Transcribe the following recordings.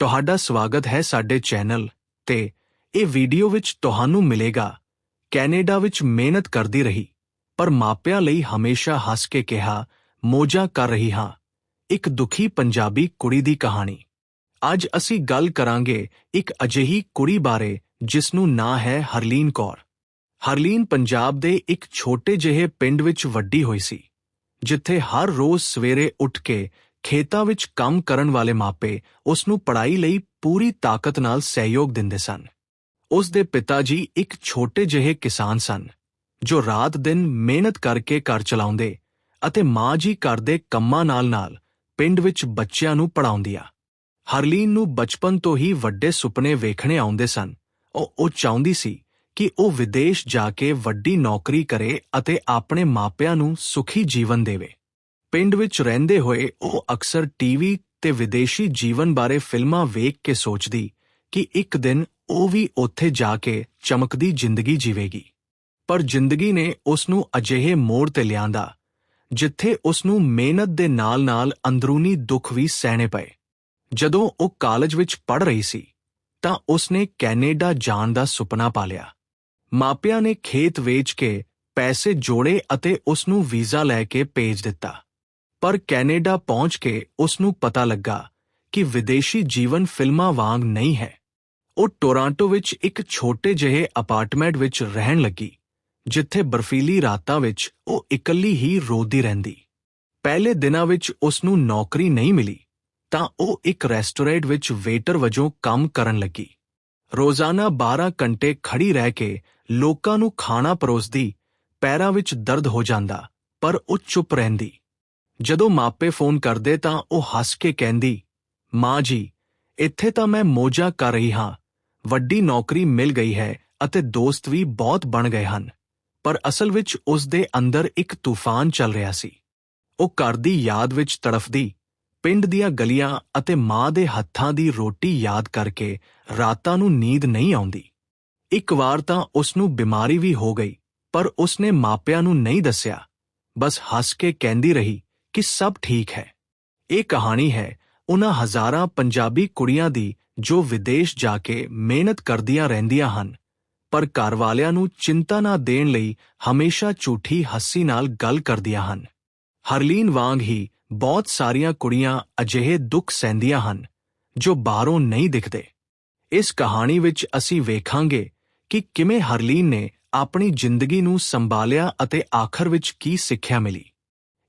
ਤੁਹਾਡਾ ਸਵਾਗਤ ਹੈ ਸਾਡੇ ਚੈਨਲ ਤੇ ਇਹ ਵੀਡੀਓ ਵਿੱਚ ਤੁਹਾਨੂੰ ਮਿਲੇਗਾ। ਕੈਨੇਡਾ ਵਿੱਚ ਮਿਹਨਤ ਕਰਦੀ ਰਹੀ, ਪਰ ਮਾਪਿਆਂ ਲਈ ਹਮੇਸ਼ਾ ਹੱਸ ਕੇ ਕਿਹਾ, ਮੋਜਾ ਕਰ ਰਹੀ ਹਾਂ। ਇੱਕ ਦੁਖੀ ਪੰਜਾਬੀ ਕੁੜੀ ਦੀ ਕਹਾਣੀ। ਅੱਜ ਅਸੀਂ ਗੱਲ ਕਰਾਂਗੇ ਇੱਕ ਅਜਿਹੀ ਕੁੜੀ ਬਾਰੇ ਜਿਸ ਨੂੰ ਨਾਂ ਹੈ ਹਰਲੀਨ ਕੌਰ। ਹਰਲੀਨ ਪੰਜਾਬ ਦੇ ਇੱਕ ਛੋਟੇ ਜਿਹੇ ਪਿੰਡ ਵਿੱਚ ਵੱਡੀ ਹੋਈ ਸੀ, ਜਿੱਥੇ ਹਰ ਰੋਜ਼ ਸਵੇਰੇ ਉੱਠ ਕੇ ਖੇਤਾਂ ਵਿੱਚ ਕੰਮ ਕਰਨ ਵਾਲੇ ਮਾਪੇ ਉਸ ਨੂੰ ਪੜ੍ਹਾਈ ਲਈ ਪੂਰੀ ਤਾਕਤ ਨਾਲ ਸਹਿਯੋਗ ਦਿੰਦੇ ਸਨ। ਉਸ ਦੇ ਪਿਤਾ ਜੀ ਇੱਕ ਛੋਟੇ ਜਿਹੇ ਕਿਸਾਨ ਸਨ, ਜੋ ਰਾਤ ਦਿਨ ਮਿਹਨਤ ਕਰਕੇ ਘਰ ਚਲਾਉਂਦੇ ਅਤੇ ਮਾਂ ਜੀ ਘਰ ਦੇ ਕੰਮਾਂ ਨਾਲ-ਨਾਲ ਪਿੰਡ ਵਿੱਚ ਬੱਚਿਆਂ ਨੂੰ ਪੜਾਉਂਦੀਆਂ ਹਰਲੀਨ ਨੂੰ ਬਚਪਨ ਤੋਂ ਹੀ ਵੱਡੇ ਸੁਪਨੇ ਵੇਖਣੇ ਆਉਂਦੇ ਸਨ। ਉਹ ਉਹ ਚਾਹੁੰਦੀ ਸੀ ਕਿ ਉਹ ਵਿਦੇਸ਼ ਜਾ ਕੇ ਵੱਡੀ ਨੌਕਰੀ ਕਰੇ ਅਤੇ ਆਪਣੇ ਮਾਪਿਆਂ ਨੂੰ ਸੁਖੀ ਜੀਵਨ ਦੇਵੇ। ਪਿੰਡ ਵਿੱਚ ਰਹਿੰਦੇ ਹੋਏ ਉਹ ਅਕਸਰ ਟੀਵੀ ਤੇ ਵਿਦੇਸ਼ੀ ਜੀਵਨ ਬਾਰੇ ਫਿਲਮਾਂ ਵੇਖ ਕੇ ਸੋਚਦੀ ਕਿ ਇੱਕ ਦਿਨ ਉਹ ਵੀ ਉੱਥੇ ਜਾ ਕੇ ਚਮਕਦੀ ਜ਼ਿੰਦਗੀ ਜੀਵੇਗੀ। ਪਰ ਜ਼ਿੰਦਗੀ ਨੇ ਉਸ ਨੂੰ ਅਜਿਹੇ ਮੋੜ ਤੇ ਲਿਆਂਦਾ, ਜਿੱਥੇ ਉਸ ਨੂੰ ਮਿਹਨਤ ਦੇ ਨਾਲ-ਨਾਲ ਅੰਦਰੂਨੀ ਦੁੱਖ ਵੀ ਸਹਿਣੇ ਪਏ। ਜਦੋਂ ਉਹ ਕਾਲਜ ਵਿੱਚ ਪੜ੍ਹ ਰਹੀ ਸੀ, ਤਾਂ ਉਸ ਨੇ ਕੈਨੇਡਾ ਜਾਣ ਦਾ ਸੁਪਨਾ ਪਾਲਿਆ ਮਾਪਿਆਂ ਨੇ ਖੇਤ ਵੇਚ ਕੇ ਪੈਸੇ ਜੋੜੇ ਅਤੇ ਉਸ ਨੂੰ ਵੀਜ਼ਾ ਲੈ ਕੇ ਭੇਜ ਦਿੱਤਾ। ਪਰ ਕੈਨੇਡਾ ਪਹੁੰਚ ਕੇ ਉਸ ਨੂੰ ਪਤਾ ਲੱਗਾ ਕਿ ਵਿਦੇਸ਼ੀ ਜੀਵਨ ਫਿਲਮਾਂ ਵਾਂਗ ਨਹੀਂ ਹੈ। ਉਹ ਟੋਰਾਂਟੋ ਵਿੱਚ ਇੱਕ ਛੋਟੇ ਜਿਹੇ ਅਪਾਰਟਮੈਂਟ ਵਿੱਚ ਰਹਿਣ ਲੱਗੀ, ਜਿੱਥੇ ਬਰਫੀਲੀ ਰਾਤਾਂ ਵਿੱਚ ਉਹ ਇਕੱਲੀ ਹੀ ਰੋਦੀ ਰਹਿੰਦੀ। ਪਹਿਲੇ ਦਿਨਾਂ ਵਿੱਚ ਉਸ ਨੂੰ ਨੌਕਰੀ ਨਹੀਂ ਮਿਲੀ, ਤਾਂ ਉਹ ਇੱਕ ਰੈਸਟੋਰੈਂਟ ਵਿੱਚ ਵੇਟਰ ਵਜੋਂ ਕੰਮ ਕਰਨ ਲੱਗੀ। ਰੋਜ਼ਾਨਾ 12 ਘੰਟੇ ਖੜੀ ਰਹਿ ਕੇ ਲੋਕਾਂ ਨੂੰ ਖਾਣਾ ਪਰੋਸਦੀ, ਪੈਰਾਂ ਵਿੱਚ ਦਰਦ ਹੋ ਜਾਂਦਾ, ਪਰ ਉਹ ਚੁੱਪ ਰਹਿੰਦੀ। ਜਦੋਂ ਮਾਪੇ ਫੋਨ ਕਰਦੇ ਤਾਂ ਉਹ ਹੱਸ ਕੇ ਕਹਿੰਦੀ, ਮਾਂ ਜੀ, ਇੱਥੇ ਤਾਂ ਮੈਂ ਮੋਜਾ ਕਰ ਰਹੀ ਹਾਂ। ਵੱਡੀ ਨੌਕਰੀ ਮਿਲ ਗਈ ਹੈ ਅਤੇ ਦੋਸਤ ਵੀ ਬਹੁਤ ਬਣ ਗਏ ਹਨ। ਪਰ ਅਸਲ ਵਿੱਚ ਉਸ ਦੇ ਅੰਦਰ ਇੱਕ ਤੂਫਾਨ ਚੱਲ ਰਿਹਾ ਸੀ। ਉਹ ਘਰ ਦੀ ਯਾਦ ਵਿੱਚ ਤੜਫਦੀ, ਪਿੰਡ ਦੀਆਂ ਗਲੀਆਂ ਅਤੇ ਮਾਂ ਦੇ ਹੱਥਾਂ ਦੀ ਰੋਟੀ ਯਾਦ ਕਰਕੇ ਰਾਤਾਂ ਨੂੰ ਨੀਂਦ ਨਹੀਂ ਆਉਂਦੀ। ਇੱਕ ਵਾਰ ਤਾਂ ਉਸ ਨੂੰ ਬਿਮਾਰੀ ਵੀ ਹੋ ਗਈ, ਪਰ ਉਸ ਨੇ ਮਾਪਿਆਂ ਨੂੰ ਨਹੀਂ ਦੱਸਿਆ। ਬਸ ਹੱਸ ਕੇ ਕਹਿੰਦੀ ਰਹੀ ਕਿ ਸਭ ਠੀਕ ਹੈ। ਇਹ ਕਹਾਣੀ ਹੈ ਉਹਨਾਂ ਹਜ਼ਾਰਾਂ ਪੰਜਾਬੀ ਕੁੜੀਆਂ ਦੀ ਜੋ ਵਿਦੇਸ਼ ਜਾ ਕੇ ਮਿਹਨਤ ਕਰਦੀਆਂ ਰਹਿੰਦੀਆਂ ਹਨ, ਪਰ ਘਰ ਵਾਲਿਆਂ ਨੂੰ ਚਿੰਤਾ ਨਾ ਦੇਣ ਲਈ ਹਮੇਸ਼ਾ ਝੂਠੀ ਹੱਸੀ ਨਾਲ ਗੱਲ ਕਰਦੀਆਂ ਹਨ। ਹਰਲੀਨ ਵਾਂਗ ਹੀ ਬਹੁਤ ਸਾਰੀਆਂ ਕੁੜੀਆਂ ਅਜਿਹੇ ਦੁੱਖ ਸਹਿੰਦੀਆਂ ਹਨ, ਜੋ ਬਾਹਰੋਂ ਨਹੀਂ ਦਿਖਦੇ। ਇਸ ਕਹਾਣੀ ਵਿੱਚ ਅਸੀਂ ਵੇਖਾਂਗੇ ਕਿ ਕਿਵੇਂ ਹਰਲੀਨ ਨੇ ਆਪਣੀ ਜ਼ਿੰਦਗੀ ਨੂੰ ਸੰਭਾਲਿਆ ਅਤੇ ਆਖਰ ਵਿੱਚ ਕੀ ਸਿੱਖਿਆ ਮਿਲੀ।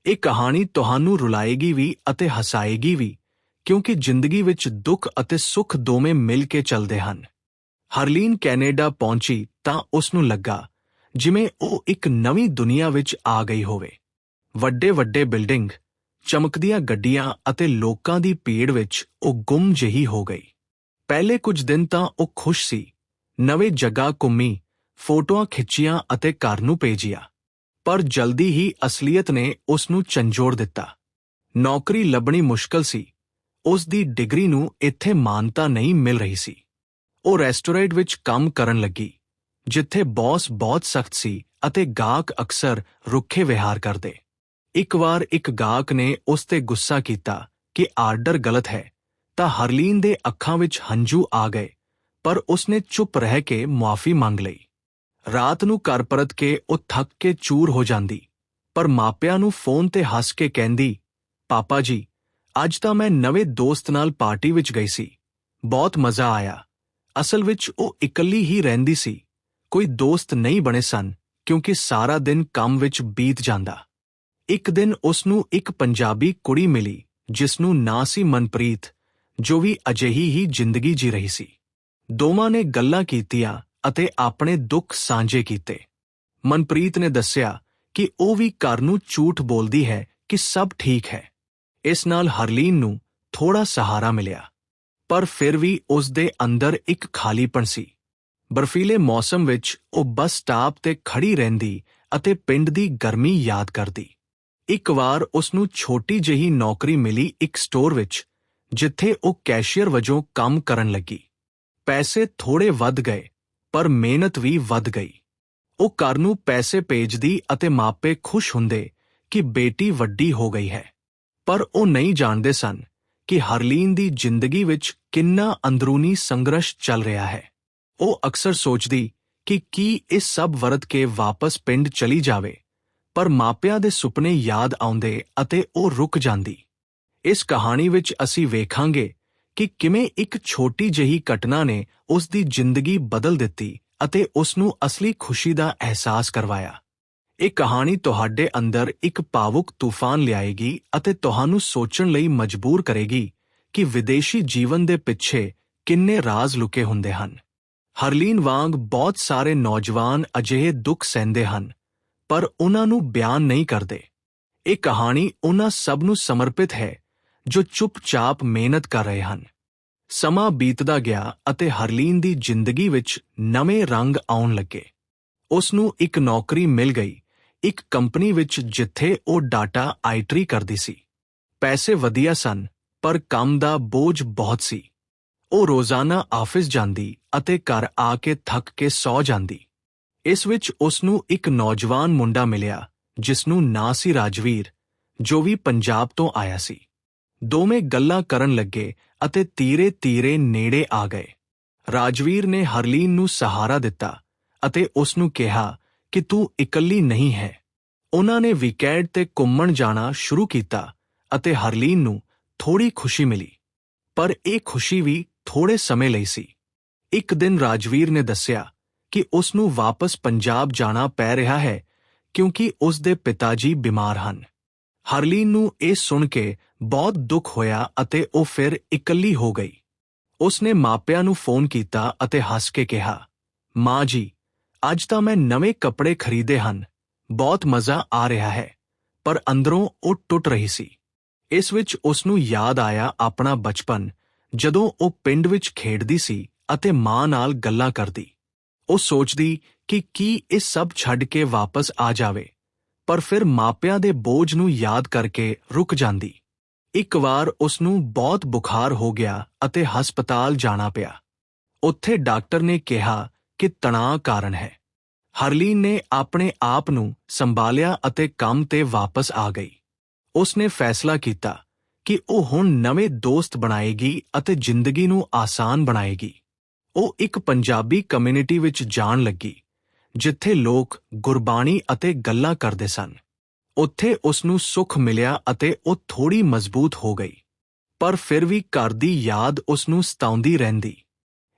ਇਹ ਕਹਾਣੀ ਤੁਹਾਨੂੰ ਰੁਲਾਏਗੀ ਵੀ ਅਤੇ ਹਸਾਏਗੀ ਵੀ, ਕਿਉਂਕਿ ਜ਼ਿੰਦਗੀ ਵਿੱਚ ਦੁੱਖ ਅਤੇ ਸੁੱਖ ਦੋਵੇਂ ਮਿਲ ਕੇ ਚੱਲਦੇ ਹਨ। ਹਰਲੀਨ ਕੈਨੇਡਾ ਪਹੁੰਚੀ ਤਾਂ ਉਸ ਨੂੰ ਲੱਗਾ, ਜਿਵੇਂ ਉਹ ਇੱਕ ਨਵੀਂ ਦੁਨੀਆ ਵਿੱਚ ਆ ਗਈ ਹੋਵੇ। ਵੱਡੇ ਵੱਡੇ ਬਿਲਡਿੰਗ, ਚਮਕਦੀਆਂ ਗੱਡੀਆਂ ਅਤੇ ਲੋਕਾਂ ਦੀ ਭੀੜ ਵਿੱਚ ਉਹ ਗੁੰਮ ਜਿਹੀ ਹੋ ਗਈ। ਪਹਿਲੇ ਕੁਝ ਦਿਨ ਤਾਂ ਉਹ ਖੁਸ਼ ਸੀ, ਨਵੇਂ ਜਗ੍ਹਾ ਘੁੰਮੀ, ਫੋਟੋਆਂ ਖਿੱਚੀਆਂ ਅਤੇ ਘਰ ਨੂੰ ਭੇਜਿਆ। ਪਰ ਜਲਦੀ ਹੀ ਅਸਲੀਅਤ ਨੇ ਉਸ ਨੂੰ ਚੰਜੋੜ ਦਿੱਤਾ। ਨੌਕਰੀ ਲੱਭਣੀ ਮੁਸ਼ਕਲ ਸੀ। ਉਸ ਦੀ ਡਿਗਰੀ ਨੂੰ ਇੱਥੇ ਮਾਨਤਾ ਨਹੀਂ ਮਿਲ ਰਹੀ ਸੀ। ਉਹ ਰੈਸਟੋਰੈਂਟ ਵਿੱਚ ਕੰਮ ਕਰਨ ਲੱਗੀ, ਜਿੱਥੇ ਬੌਸ ਬਹੁਤ ਸਖਤ ਸੀ ਅਤੇ ਗਾਹਕ ਅਕਸਰ ਰੁੱਖੇ ਵਿਹਾਰ ਕਰਦੇ। ਇੱਕ ਵਾਰ ਇੱਕ ਗਾਹਕ ਨੇ ਉਸ ਤੇ ਗੁੱਸਾ ਕੀਤਾ ਕਿ ਆਰਡਰ ਗਲਤ ਹੈ, ਤਾਂ ਹਰਲੀਨ ਦੇ ਅੱਖਾਂ ਵਿੱਚ ਹੰਝੂ ਆ ਗਏ, ਪਰ ਉਸਨੇ ਚੁੱਪ ਰਹਿ ਕੇ ਮੁਆਫੀ ਮੰਗ ਲਈ। ਰਾਤ ਨੂੰ ਘਰ ਪਰਤ ਕੇ ਉਹ ਥੱਕ ਕੇ ਚੂਰ ਹੋ ਜਾਂਦੀ। ਪਰ ਮਾਪਿਆਂ ਨੂੰ ਫੋਨ ਤੇ ਹੱਸ ਕੇ ਕਹਿੰਦੀ, ਪਾਪਾ ਜੀ, ਅੱਜ ਤਾਂ ਮੈਂ ਨਵੇਂ ਦੋਸਤ ਨਾਲ ਪਾਰਟੀ ਵਿੱਚ ਗਈ ਸੀ। ਬਹੁਤ ਮਜ਼ਾ ਆਇਆ। ਅਸਲ ਵਿੱਚ ਉਹ ਇਕੱਲੀ ਹੀ ਰਹਿੰਦੀ ਸੀ। ਕੋਈ ਦੋਸਤ ਨਹੀਂ ਬਣੇ ਸਨ, ਕਿਉਂਕਿ ਸਾਰਾ ਦਿਨ ਕੰਮ ਵਿੱਚ ਬੀਤ ਜਾਂਦਾ। ਇੱਕ ਦਿਨ ਉਸ ਨੂੰ ਇੱਕ ਪੰਜਾਬੀ ਕੁੜੀ ਮਿਲੀ, ਜਿਸ ਨੂੰ ਨਾਂ ਸੀ ਮਨਪ੍ਰੀਤ, ਜੋ ਵੀ ਅਜਿਹੀ ਹੀ ਜ਼ਿੰਦਗੀ ਜੀ ਰਹੀ ਸੀ। ਦੋਵਾਂ ਨੇ ਗੱਲਾਂ ਕੀਤੀਆਂ ਅਤੇ ਆਪਣੇ ਦੁੱਖ ਸਾਂਝੇ ਕੀਤੇ। ਮਨਪ੍ਰੀਤ ਨੇ ਦੱਸਿਆ ਕਿ ਉਹ ਵੀ ਘਰ ਨੂੰ ਝੂਠ ਬੋਲਦੀ ਹੈ ਕਿ ਸਭ ਠੀਕ ਹੈ। ਇਸ ਨਾਲ ਹਰਲੀਨ ਨੂੰ ਥੋੜਾ ਸਹਾਰਾ ਮਿਲਿਆ, ਪਰ ਫਿਰ ਵੀ ਉਸ ਦੇ ਅੰਦਰ ਇੱਕ ਖਾਲੀਪਣ ਸੀ। ਬਰਫੀਲੇ ਮੌਸਮ ਵਿੱਚ ਉਹ ਬੱਸ ਸਟਾਪ ਤੇ ਖੜੀ ਰਹਿੰਦੀ ਅਤੇ ਪਿੰਡ ਦੀ ਗਰਮੀ ਯਾਦ ਕਰਦੀ। ਇੱਕ ਵਾਰ ਉਸ ਨੂੰ ਛੋਟੀ ਜਿਹੀ ਨੌਕਰੀ ਮਿਲੀ ਇੱਕ ਸਟੋਰ ਵਿੱਚ, ਜਿੱਥੇ ਉਹ ਕੈਸ਼ੀਅਰ ਵਜੋਂ ਕੰਮ ਕਰਨ ਲੱਗੀ। ਪੈਸੇ ਥੋੜੇ ਵੱਧ ਗਏ ਪਰ ਮਿਹਨਤ ਵੀ ਵੱਧ ਗਈ। ਉਹ ਘਰ ਨੂੰ ਪੈਸੇ ਭੇਜਦੀ ਅਤੇ ਮਾਪੇ ਖੁਸ਼ ਹੁੰਦੇ ਕਿ ਬੇਟੀ ਵੱਡੀ ਹੋ ਗਈ ਹੈ। ਪਰ ਉਹ ਨਹੀਂ ਜਾਣਦੇ ਸਨ ਕਿ ਹਰਲੀਨ ਦੀ ਜ਼ਿੰਦਗੀ ਵਿੱਚ ਕਿੰਨਾ ਅੰਦਰੂਨੀ ਸੰਘਰਸ਼ ਚੱਲ ਰਿਹਾ ਹੈ। ਉਹ ਅਕਸਰ ਸੋਚਦੀ ਕਿ ਕੀ ਇਹ ਸਭ ਵਰਤ ਕੇ ਵਾਪਸ ਪਿੰਡ ਚਲੀ ਜਾਵੇ, ਪਰ ਮਾਪਿਆਂ ਦੇ ਸੁਪਨੇ ਯਾਦ ਆਉਂਦੇ ਅਤੇ ਉਹ ਰੁਕ ਜਾਂਦੀ। ਇਸ ਕਹਾਣੀ ਵਿੱਚ ਅਸੀਂ ਵੇਖਾਂਗੇ ਕਿ ਕਿਵੇਂ ਇੱਕ ਛੋਟੀ ਜਿਹੀ ਘਟਨਾ ਨੇ ਉਸ ਦੀ ਜ਼ਿੰਦਗੀ ਬਦਲ ਦਿੱਤੀ ਅਤੇ ਉਸ ਨੂੰ ਅਸਲੀ ਖੁਸ਼ੀ ਦਾ ਅਹਿਸਾਸ ਕਰਵਾਇਆ। ਇਹ ਕਹਾਣੀ ਤੁਹਾਡੇ ਅੰਦਰ ਇੱਕ ਭਾਵੁਕ ਤੂਫਾਨ ਲਿਆਏਗੀ ਅਤੇ ਤੁਹਾਨੂੰ ਸੋਚਣ ਲਈ ਮਜਬੂਰ ਕਰੇਗੀ ਕਿ ਵਿਦੇਸ਼ੀ ਜੀਵਨ ਦੇ ਪਿੱਛੇ ਕਿੰਨੇ ਰਾਜ਼ ਲੁਕੇ ਹੁੰਦੇ ਹਨ। ਹਰਲੀਨ ਵਾਂਗ ਬਹੁਤ ਸਾਰੇ ਨੌਜਵਾਨ ਅਜਿਹੇ ਦੁੱਖ ਸਹਿੰਦੇ ਹਨ, ਪਰ ਉਹਨਾਂ ਨੂੰ ਬਿਆਨ ਨਹੀਂ ਕਰਦੇ। ਇਹ ਕਹਾਣੀ ਉਹਨਾਂ ਸਭ ਨੂੰ ਸਮਰਪਿਤ ਹੈ ਜੋ ਚੁੱਪਚਾਪ ਮਿਹਨਤ ਕਰ ਰਹੇ ਹਨ। ਸਮਾਂ ਬੀਤਦਾ ਗਿਆ ਅਤੇ ਹਰਲੀਨ ਦੀ ਜ਼ਿੰਦਗੀ ਵਿੱਚ ਨਵੇਂ ਰੰਗ ਆਉਣ ਲੱਗੇ। ਉਸ ਨੂੰ ਇੱਕ ਨੌਕਰੀ ਮਿਲ ਗਈ। ਇੱਕ ਕੰਪਨੀ ਵਿੱਚ ਜਿੱਥੇ ਉਹ ਡਾਟਾ ਆਈਟਰੀ ਕਰਦੀ ਸੀ। ਪੈਸੇ ਵਧੀਆ ਸਨ, ਪਰ ਕੰਮ ਦਾ ਬੋਝ ਬਹੁਤ ਸੀ। ਉਹ ਰੋਜ਼ਾਨਾ ਆਫਿਸ ਜਾਂਦੀ ਅਤੇ ਘਰ ਆ ਕੇ ਥੱਕ ਕੇ ਸੌ ਜਾਂਦੀ। ਇਸ ਵਿੱਚ ਉਸ ਨੂੰ ਇੱਕ ਨੌਜਵਾਨ ਮੁੰਡਾ ਮਿਲਿਆ, ਜਿਸ ਨੂੰ ਨਾਂ ਸੀ ਰਾਜਵੀਰ, ਜੋ ਵੀ ਪੰਜਾਬ ਤੋਂ ਆਇਆ ਸੀ। ਦੋਵੇਂ ਗੱਲਾਂ ਕਰਨ ਲੱਗੇ ਅਤੇ ਤੀਰੇ-ਤੀਰੇ ਨੇੜੇ ਆ ਗਏ। ਰਾਜਵੀਰ ਨੇ ਹਰਲੀਨ ਨੂੰ ਸਹਾਰਾ ਦਿੱਤਾ ਅਤੇ ਉਸ ਨੂੰ ਕਿਹਾ ਕਿ ਤੂੰ ਇਕੱਲੀ ਨਹੀਂ ਹੈ। ਉਹਨਾਂ ਨੇ ਵੀਕਐਂਡ ਤੇ ਘੁੰਮਣ ਜਾਣਾ ਸ਼ੁਰੂ ਕੀਤਾ ਅਤੇ ਹਰਲੀਨ ਨੂੰ ਥੋੜੀ ਖੁਸ਼ੀ ਮਿਲੀ। ਪਰ ਇਹ ਖੁਸ਼ੀ ਵੀ ਥੋੜੇ ਸਮੇਂ ਲਈ ਸੀ। ਇੱਕ ਦਿਨ ਰਾਜਵੀਰ ਨੇ ਦੱਸਿਆ ਕਿ ਉਸ ਨੂੰ ਵਾਪਸ ਪੰਜਾਬ ਜਾਣਾ ਪੈ ਰਿਹਾ ਹੈ ਕਿਉਂਕਿ ਉਸ ਦੇ ਪਿਤਾ ਜੀ ਬਿਮਾਰ ਹਨ। ਹਰਲੀਨ ਨੂੰ ਇਹ ਸੁਣ ਕੇ ਬਹੁਤ ਦੁੱਖ ਹੋਇਆ ਅਤੇ ਉਹ ਫਿਰ ਇਕੱਲੀ ਹੋ ਗਈ। ਉਸਨੇ ਮਾਪਿਆਂ ਨੂੰ ਫੋਨ ਕੀਤਾ ਅਤੇ ਹੱਸ ਕੇ ਕਿਹਾ, ਮਾਂ ਜੀ, ਅੱਜ ਤਾਂ ਮੈਂ ਨਵੇਂ ਕੱਪੜੇ ਖਰੀਦੇ ਹਨ। ਬਹੁਤ ਮਜ਼ਾ ਆ ਰਿਹਾ ਹੈ, ਪਰ ਅੰਦਰੋਂ ਉਹ ਟੁੱਟ ਰਹੀ ਸੀ। ਇਸ ਵਿੱਚ ਉਸ ਨੂੰ ਯਾਦ ਆਇਆ ਆਪਣਾ ਬਚਪਨ, ਜਦੋਂ ਉਹ ਪਿੰਡ ਵਿੱਚ ਖੇਡਦੀ ਸੀ ਅਤੇ ਮਾਂ ਨਾਲ ਗੱਲਾਂ ਕਰਦੀ। ਉਹ ਸੋਚਦੀ ਕਿ ਕੀ ਇਹ ਸਭ ਛੱਡ ਕੇ ਵਾਪਸ ਆ ਜਾਵੇ। ਪਰ ਫਿਰ ਮਾਪਿਆਂ ਦੇ ਬੋਝ ਨੂੰ ਯਾਦ ਕਰਕੇ ਰੁਕ ਜਾਂਦੀ। ਇੱਕ ਵਾਰ ਉਸ ਨੂੰ ਬਹੁਤ ਬੁਖਾਰ ਹੋ ਗਿਆ ਅਤੇ ਹਸਪਤਾਲ ਜਾਣਾ ਪਿਆ। ਉੱਥੇ ਡਾਕਟਰ ਨੇ ਕਿਹਾ ਕਿ ਤਣਾਅ ਕਾਰਨ ਹੈ। ਹਰਲੀਨ ਨੇ ਆਪਣੇ ਆਪ ਨੂੰ ਸੰਭਾਲਿਆ ਅਤੇ ਕੰਮ ਤੇ ਵਾਪਸ ਆ ਗਈ। ਉਸ ਨੇ ਫੈਸਲਾ ਕੀਤਾ ਕਿ ਉਹ ਹੁਣ ਨਵੇਂ ਦੋਸਤ ਬਣਾਏਗੀ ਅਤੇ ਜ਼ਿੰਦਗੀ ਨੂੰ ਆਸਾਨ ਬਣਾਏਗੀ। ਉਹ ਇੱਕ ਪੰਜਾਬੀ ਕਮਿਊਨਿਟੀ ਵਿੱਚ ਜਾਣ ਲੱਗੀ। ਜਿੱਥੇ ਲੋਕ ਗੁਰਬਾਣੀ ਅਤੇ ਗੱਲਾਂ ਕਰਦੇ ਸਨ। ਉੱਥੇ ਉਸ ਨੂੰ ਸੁੱਖ ਮਿਲਿਆ ਅਤੇ ਉਹ ਥੋੜੀ ਮਜ਼ਬੂਤ ਹੋ ਗਈ। ਪਰ ਫਿਰ ਵੀ ਘਰ ਦੀ ਯਾਦ ਉਸ ਨੂੰ ਸਤਾਉਂਦੀ ਰਹਿੰਦੀ।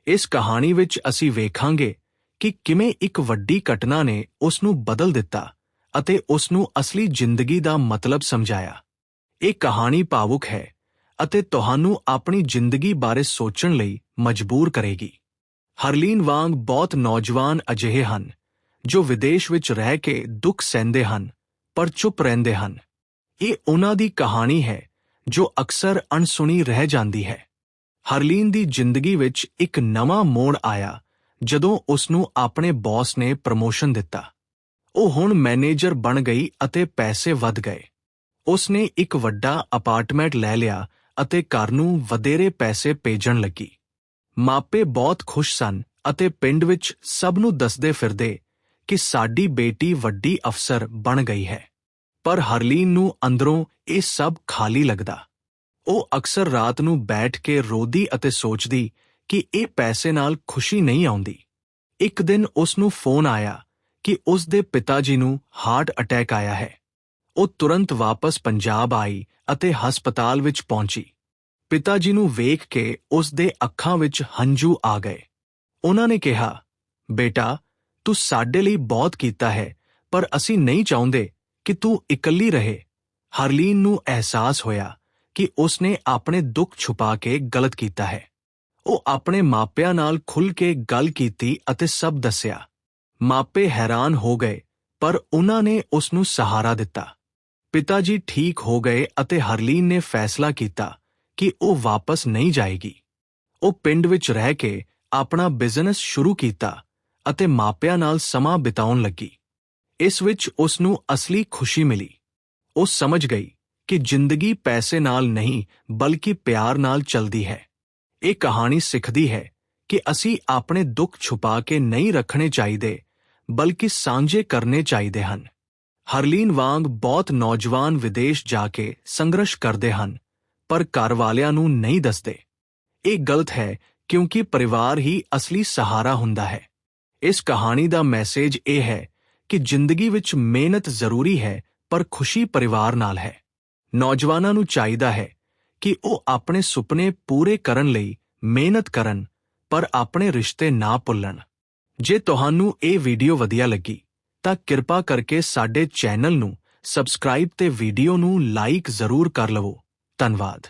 ਇਸ ਕਹਾਣੀ ਵਿੱਚ ਅਸੀਂ ਵੇਖਾਂਗੇ ਕਿ ਕਿਵੇਂ ਇੱਕ ਵੱਡੀ ਘਟਨਾ ਨੇ ਉਸ ਨੂੰ ਬਦਲ ਦਿੱਤਾ ਅਤੇ ਉਸ ਨੂੰ ਅਸਲੀ ਜ਼ਿੰਦਗੀ ਦਾ ਮਤਲਬ ਸਮਝਾਇਆ। ਇਹ ਕਹਾਣੀ ਭਾਵੁਕ ਹੈ ਅਤੇ ਤੁਹਾਨੂੰ ਆਪਣੀ ਜ਼ਿੰਦਗੀ ਬਾਰੇ ਸੋਚਣ ਲਈ ਮਜਬੂਰ ਕਰੇਗੀ। ਹਰਲੀਨ ਵਾਂਗ ਬਹੁਤ ਨੌਜਵਾਨ ਅਜਿਹੇ ਹਨ ਜੋ ਵਿਦੇਸ਼ ਵਿੱਚ ਰਹਿ ਕੇ ਦੁੱਖ ਸਹਿੰਦੇ ਹਨ, ਪਰ ਚੁੱਪ ਰਹਿੰਦੇ ਹਨ। ਇਹ ਉਹਨਾਂ ਦੀ ਕਹਾਣੀ ਹੈ, ਜੋ ਅਕਸਰ ਅਣਸੁਣੀ ਰਹਿ ਜਾਂਦੀ ਹੈ। ਹਰਲੀਨ ਦੀ ਜ਼ਿੰਦਗੀ ਵਿੱਚ ਇੱਕ ਨਵਾਂ ਮੋੜ ਆਇਆ, ਜਦੋਂ ਉਸ ਨੂੰ ਆਪਣੇ ਬੌਸ ਨੇ ਪ੍ਰਮੋਸ਼ਨ ਦਿੱਤਾ। ਉਹ ਹੁਣ ਮੈਨੇਜਰ ਬਣ ਗਈ ਅਤੇ ਪੈਸੇ ਵੱਧ ਗਏ। ਉਸ ਨੇ ਇੱਕ ਵੱਡਾ ਅਪਾਰਟਮੈਂਟ ਲੈ ਲਿਆ ਅਤੇ ਘਰ ਨੂੰ ਵਧੇਰੇ ਪੈਸੇ ਭੇਜਣ ਲੱਗੀ। ਮਾਪੇ ਬਹੁਤ ਖੁਸ਼ ਸਨ ਅਤੇ ਪਿੰਡ ਵਿੱਚ ਸਭ ਨੂੰ ਦੱਸਦੇ ਫਿਰਦੇ ਕਿ ਸਾਡੀ ਬੇਟੀ ਵੱਡੀ ਅਫਸਰ ਬਣ ਗਈ ਹੈ। ਪਰ ਹਰਲੀਨ ਨੂੰ ਅੰਦਰੋਂ ਇਹ ਸਭ ਖਾਲੀ ਲੱਗਦਾ। ਉਹ ਅਕਸਰ ਰਾਤ ਨੂੰ ਬੈਠ ਕੇ ਰੋਦੀ ਅਤੇ ਸੋਚਦੀ ਕਿ ਇਹ ਪੈਸੇ ਨਾਲ ਖੁਸ਼ੀ ਨਹੀਂ ਆਉਂਦੀ। ਇੱਕ ਦਿਨ ਉਸ ਨੂੰ ਫੋਨ ਆਇਆ ਕਿ ਉਸ ਦੇ ਪਿਤਾ ਜੀ ਨੂੰ ਹਾਰਟ ਅਟੈਕ ਆਇਆ ਹੈ। ਉਹ ਤੁਰੰਤ ਵਾਪਸ ਪੰਜਾਬ ਆਈ ਅਤੇ ਹਸਪਤਾਲ ਵਿੱਚ ਪਹੁੰਚੀ। ਪਿਤਾ ਜੀ ਨੂੰ ਵੇਖ ਕੇ ਉਸ ਦੇ ਅੱਖਾਂ ਵਿੱਚ ਹੰਝੂ ਆ ਗਏ। ਉਹਨਾਂ ਨੇ ਕਿਹਾ, ਬੇਟਾ ਤੂੰ ਸਾਡੇ ਲਈ ਬਹੁਤ ਕੀਤਾ ਹੈ, ਪਰ ਅਸੀਂ ਨਹੀਂ ਚਾਹੁੰਦੇ ਕਿ ਤੂੰ ਇਕੱਲੀ ਰਹੇ। ਹਰਲੀਨ ਨੂੰ ਅਹਿਸਾਸ ਹੋਇਆ ਕਿ ਉਸਨੇ ਆਪਣੇ ਦੁੱਖ ਛੁਪਾ ਕੇ ਗਲਤ ਕੀਤਾ ਹੈ। ਉਹ ਆਪਣੇ ਮਾਪਿਆਂ ਨਾਲ ਖੁੱਲ ਕੇ ਗੱਲ ਕੀਤੀ ਅਤੇ ਸਭ ਦੱਸਿਆ। ਮਾਪੇ ਹੈਰਾਨ ਹੋ ਗਏ, ਪਰ ਉਹਨਾਂ ਨੇ ਉਸ ਨੂੰ ਸਹਾਰਾ ਦਿੱਤਾ। ਪਿਤਾ ਜੀ ਠੀਕ ਹੋ ਗਏ ਅਤੇ ਹਰਲੀਨ ਨੇ ਫੈਸਲਾ ਕੀਤਾ ਕਿ ਉਹ ਵਾਪਸ ਨਹੀਂ ਜਾਏਗੀ। ਉਹ ਪਿੰਡ ਵਿੱਚ ਰਹਿ ਕੇ ਆਪਣਾ ਬਿਜ਼ਨਸ ਸ਼ੁਰੂ ਕੀਤਾ ਅਤੇ ਮਾਪਿਆਂ ਨਾਲ ਸਮਾਂ ਬਿਤਾਉਣ ਲੱਗੀ। ਇਸ ਵਿੱਚ ਉਸ ਨੂੰ ਅਸਲੀ ਖੁਸ਼ੀ ਮਿਲੀ। ਉਹ ਸਮਝ ਗਈ ਕਿ ਜ਼ਿੰਦਗੀ ਪੈਸੇ ਨਾਲ ਨਹੀਂ, ਬਲਕਿ ਪਿਆਰ ਨਾਲ ਚੱਲਦੀ ਹੈ। ਇਹ ਕਹਾਣੀ ਸਿੱਖਦੀ ਹੈ ਕਿ ਅਸੀਂ ਆਪਣੇ ਦੁੱਖ ਛੁਪਾ ਕੇ ਨਹੀਂ ਰੱਖਣੇ ਚਾਹੀਦੇ, ਬਲਕਿ ਸਾਂਝੇ ਕਰਨੇ ਚਾਹੀਦੇ ਹਨ। ਹਰਲੀਨ ਵਾਂਗ ਬਹੁਤ ਨੌਜਵਾਨ ਵਿਦੇਸ਼ ਜਾ ਕੇ ਸੰਘਰਸ਼ ਕਰਦੇ ਹਨ, ਪਰ ਘਰ ਵਾਲਿਆਂ ਨੂੰ ਨਹੀਂ ਦੱਸਦੇ। ਇਹ ਗਲਤ ਹੈ ਕਿਉਂਕਿ ਪਰਿਵਾਰ ਹੀ ਅਸਲੀ ਸਹਾਰਾ ਹੁੰਦਾ ਹੈ। ਇਸ ਕਹਾਣੀ ਦਾ ਮੈਸੇਜ ਇਹ ਹੈ ਕਿ ਜ਼ਿੰਦਗੀ ਵਿੱਚ ਮਿਹਨਤ ਜ਼ਰੂਰੀ ਹੈ, ਪਰ ਖੁਸ਼ੀ ਪਰਿਵਾਰ ਨਾਲ ਹੈ। ਨੌਜਵਾਨਾਂ ਨੂੰ ਚਾਹੀਦਾ ਹੈ ਕਿ ਉਹ ਆਪਣੇ ਸੁਪਨੇ ਪੂਰੇ ਕਰਨ ਲਈ ਮਿਹਨਤ ਕਰਨ, ਪਰ ਆਪਣੇ ਰਿਸ਼ਤੇ ਨਾ ਭੁੱਲਣ। ਜੇ ਤੁਹਾਨੂੰ ਇਹ ਵੀਡੀਓ ਵਧੀਆ ਲੱਗੀ, ਤਾਂ ਕਿਰਪਾ ਕਰਕੇ ਸਾਡੇ ਚੈਨਲ ਨੂੰ ਸਬਸਕ੍ਰਾਈਬ ਤੇ ਵੀਡੀਓ ਨੂੰ ਲਾਈਕ ਜ਼ਰੂਰ ਕਰ ਲਵੋ। ਧੰਨਵਾਦ।